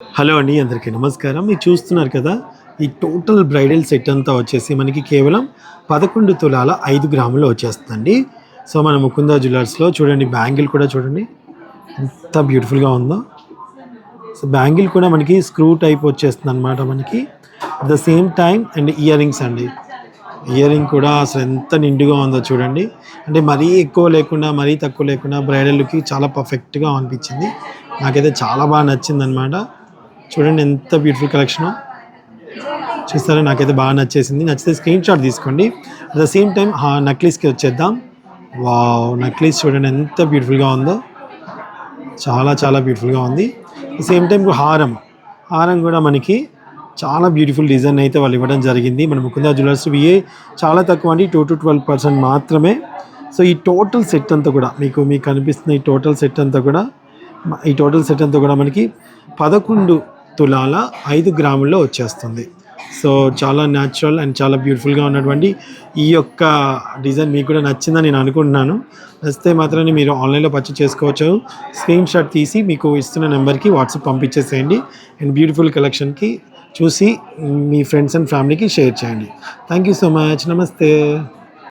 Hello అండి అందరికీ నమస్కారం. మీరు చూస్తున్నారు కదా ఈ టోటల్ బ్రైడల్ సెట్ అంతా వచ్చేసి మనకి కేవలం పదకొండు తులాల ఐదు గ్రాములు వచ్చేస్తుందండి. సో మన ముకుందా జ్యువెలర్స్లో చూడండి బ్యాంగిల్ కూడా చూడండి ఎంత బ్యూటిఫుల్గా ఉందో. సో బ్యాంగిల్ కూడా మనకి స్క్రూ టైప్ వచ్చేస్తుంది అనమాట మనకి. At the same time and ear rings అండి. ఇయర్ రింగ్ కూడా అసలు ఎంత నిండుగా ఉందో చూడండి. అంటే మరీ ఎక్కువ లేకుండా మరీ తక్కువ లేకుండా బ్రైడల్కి చాలా పర్ఫెక్ట్గా అనిపించింది. నాకైతే చాలా బాగా నచ్చింది అనమాట చూడండి ఎంత బ్యూటిఫుల్ కలెక్షన్ చూస్తారా? నాకైతే బాగా నచ్చేసింది. నచ్చితే స్క్రీన్ షాట్ తీసుకోండి. అట్ ద సేమ్ టైం నక్లీస్కి వచ్చేద్దాం. వావ్ నక్లీస్ చూడండి ఎంత బ్యూటిఫుల్గా ఉందో. చాలా చాలా బ్యూటిఫుల్గా ఉంది. సేమ్ టైం హారం. హారం కూడా మనకి చాలా బ్యూటిఫుల్ డిజైన్ అయితే వాళ్ళు ఇవ్వడం జరిగింది. మన ముకుందా జ్యువెలర్స్ ఇవి చాలా తక్కువ అండి. టూ టు ట్వెల్వ్ పర్సెంట్ మాత్రమే. సో ఈ టోటల్ సెట్ అంతా కూడా మీకు మీకు కనిపిస్తున్న ఈ టోటల్ సెట్ అంతా కూడా ఈ టోటల్ సెట్ అంతా కూడా మనకి పదకొండు తులాల ఐదు గ్రాముల్లో వచ్చేస్తుంది. సో చాలా న్యాచురల్ అండ్ చాలా బ్యూటిఫుల్గా ఉన్నటువంటి ఈ యొక్క డిజైన్ మీకు కూడా నచ్చిందని నేను అనుకుంటున్నాను. నచ్చితే మాత్రమే మీరు ఆన్లైన్లో పర్చేస్ చేసుకోవచ్చు. స్క్రీన్ షాట్ తీసి మీకు ఇస్తున్న నెంబర్కి వాట్సాప్ పంపించేసేయండి. అండ్ బ్యూటిఫుల్ కలెక్షన్కి చూసి మీ ఫ్రెండ్స్ అండ్ ఫ్యామిలీకి షేర్ చేయండి. థ్యాంక్ యూ సో మచ్ నమస్తే